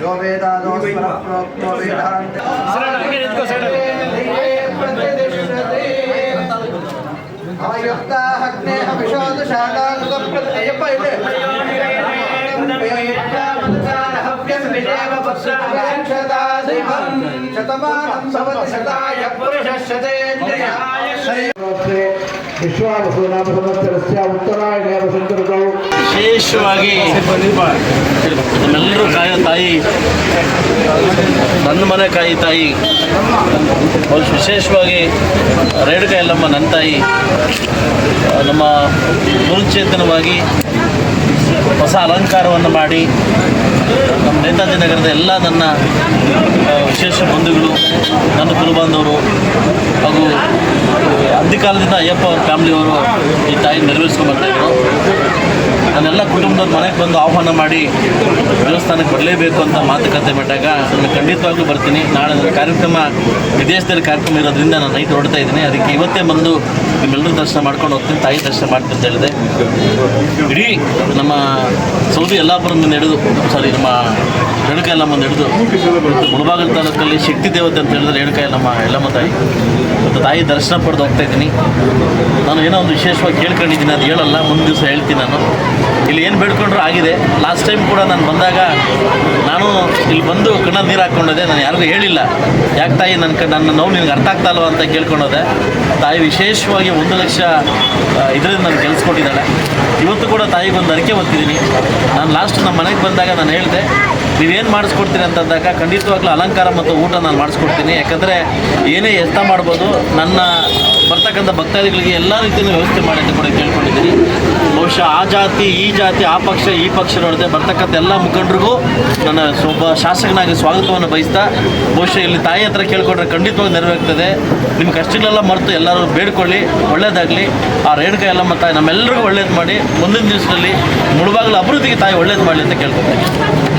जो वेदा दोष परप्रोक्तो वेदांत शरण के नित्य शरण देवे प्रतिदिशते आयुक्ता हग्ने हविषोद शाकानुग प्रत्यय पैले पेयट्टा मदकार हव्यं विजय ವಿಶೇಷವಾಗಿ ನಮ್ಮೆಲ್ಲರೂ ಕಾಯೋ ತಾಯಿ ನನ್ನ ಮನೆ ಕಾಯಿ ತಾಯಿ ವಿಶೇಷವಾಗಿ ರೇಣುಕಾ ಎಲ್ಲಮ್ಮ ನನ್ನ ತಾಯಿ ನಮ್ಮ ಪುನಶ್ಚೇತನವಾಗಿ ಹೊಸ ಅಲಂಕಾರವನ್ನು ಮಾಡಿ ನಮ್ಮ ನೇತಾಜಿ ನಗರದ ಎಲ್ಲ ನನ್ನ ವಿಶೇಷ ಬಂಧುಗಳು, ನನ್ನ ಕುಲಬಾಂಧವರು ಹಾಗೂ ಅಂದಿಕಾಲದಿಂದ ಅಯ್ಯಪ್ಪ ಅವ್ರ ಫ್ಯಾಮ್ಲಿಯವರು ಈ ತಾಯಿ ನೆರವೇರಿಸ್ಕೊಂಡು ಬರ್ತಾಯಿದ್ರು ನನ್ನೆಲ್ಲ ಕುಟುಂಬದವ್ರು ಮನೆಗೆ ಬಂದು ಆಹ್ವಾನ ಮಾಡಿ ದೇವಸ್ಥಾನಕ್ಕೆ ಬರಲೇಬೇಕು ಅಂತ ಮಾತುಕತೆ ಬಿಟ್ಟಾಗ ನಾನು ಖಂಡಿತವಾಗ್ಲೂ ಬರ್ತೀನಿ. ನಾಳೆ ನನ್ನ ಕಾರ್ಯಕ್ರಮ, ವಿದೇಶದಲ್ಲಿ ಕಾರ್ಯಕ್ರಮ ಇರೋದ್ರಿಂದ ನಾನು ನೈಟ್ ಹೊರಡ್ತಾ ಇದ್ದೀನಿ. ಅದಕ್ಕೆ ಇವತ್ತೇ ಬಂದು ನಿಮ್ಮೆಲ್ಲರೂ ದರ್ಶನ ಮಾಡ್ಕೊಂಡು ಹೋಗ್ತೀನಿ, ತಾಯಿ ದರ್ಶನ ಮಾಡ್ತೀನಿ ಅಂತ ಹೇಳಿದೆ. ಇಡೀ ನಮ್ಮ ಸೌದಿ ಯಲ್ಲಾಪುರದಿಂದ ಹಿಡಿದು ಸಾರಿ ನಮ್ಮ ರೇಣುಕ ಯಲ್ಲಮ್ಮ ಹಿಡಿದು, ಮುಳಬಾಗಲ ತಾಲೂಕಲ್ಲಿ ಶಕ್ತಿ ದೇವತೆ ಅಂತ ಹೇಳಿದ್ರೆ ರೇಣುಕ ಯಲ್ಲಮ್ಮ ಯಲ್ಲಮ್ಮ ತಾಯಿ. ಮತ್ತು ತಾಯಿ ದರ್ಶನ ಪಡೆದು ಹೋಗ್ತಾ ಇದ್ದೀನಿ. ನಾನು ಏನೋ ಒಂದು ವಿಶೇಷವಾಗಿ ಕೇಳ್ಕೊಂಡಿದ್ದೀನಿ ಅದು ಹೇಳಲ್ಲ ಮುಂದಿನ ದಿವಸ ಹೇಳ್ತೀನಿ ನಾನು. ಇಲ್ಲಿ ಏನು ಬೇಡ್ಕೊಂಡ್ರೂ ಆಗಿದೆ. ಲಾಸ್ಟ್ ಟೈಮ್ ಕೂಡ ನಾನು ಬಂದಾಗ ನಾನು ಇಲ್ಲಿ ಬಂದು ಕಣ್ಣಲ್ಲಿ ನೀರು ಹಾಕ್ಕೊಂಡೋದೆ, ನಾನು ಯಾರಿಗೂ ಹೇಳಿಲ್ಲ. ಯಾಕೆ ತಾಯಿ ನನ್ನ ಕ, ನನ್ನ ನೋವು ನಿನಗೆ ಅರ್ಥ ಆಗ್ತಾ ಅಂತ ಕೇಳ್ಕೊಂಡೋದೆ, ತಾಯಿ ವಿಶೇಷವಾಗಿ ಒಂದು ಲಕ್ಷ ಇದರಿಂದ ನಾನು ಕೆಲಸ ಕೊಟ್ಟಿದ್ದಾಳೆ. ಇವತ್ತು ಕೂಡ ತಾಯಿಗೆ ಒಂದು ಅರಿಕೆ ಹೊತ್ತಿದ್ದೀನಿ. ನಾನು ಲಾಸ್ಟ್ ನಮ್ಮ ಮನೆಗೆ ಬಂದಾಗ ನಾನು ಹೇಳಿದೆ ನೀವೇನು ಮಾಡಿಸ್ಕೊಡ್ತೀನಿ ಅಂತಂದಾಗ ಖಂಡಿತವಾಗ್ಲೂ ಅಲಂಕಾರ ಮತ್ತು ಊಟ ನಾನು ಮಾಡಿಸ್ಕೊಡ್ತೀನಿ. ಯಾಕಂದರೆ ಏನೇ ಎಷ್ಟ ಮಾಡ್ಬೋದು, ನನ್ನ ಬರ್ತಕ್ಕಂಥ ಭಕ್ತಾದಿಗಳಿಗೆ ಎಲ್ಲ ರೀತಿಯೂ ವ್ಯವಸ್ಥೆ ಮಾಡಿ ಅಂತ ಕೂಡ ಕೇಳ್ಕೊಂಡಿದ್ದೀನಿ. ಬಹುಶಃ ಆ ಜಾತಿ, ಈ ಜಾತಿ, ಆ ಪಕ್ಷ, ಈ ಪಕ್ಷ ಬರ್ತಕ್ಕಂಥ ಎಲ್ಲ ಮುಖಂಡರಿಗೂ ನನ್ನ ಒಬ್ಬ ಶಾಸಕನಾಗಿ ಸ್ವಾಗತವನ್ನು ಬಯಸ್ತಾ, ಬಹುಶಃ ಇಲ್ಲಿ ತಾಯಿ ಹತ್ರ ಕೇಳ್ಕೊಂಡ್ರೆ ಖಂಡಿತವಾಗಿ ನೆರವೇರ್ತದೆ ನಿಮ್ಮ ಕಷ್ಟಗಳೆಲ್ಲ ಮರೆತು ಎಲ್ಲರೂ ಬೇಡ್ಕೊಳ್ಳಿ, ಒಳ್ಳೇದಾಗಲಿ. ಆ ರೇಣುಕ ಎಲ್ಲ ಮತ್ತು ನಮ್ಮೆಲ್ಲರಿಗೂ ಒಳ್ಳೇದು ಮಾಡಿ, ಮುಂದಿನ ದಿವಸದಲ್ಲಿ ಮುಳುಬಾಗಲು ಅಭಿವೃದ್ಧಿಗೆ ತಾಯಿ ಒಳ್ಳೇದು ಮಾಡಲಿ ಅಂತ ಕೇಳ್ಕೊತೀನಿ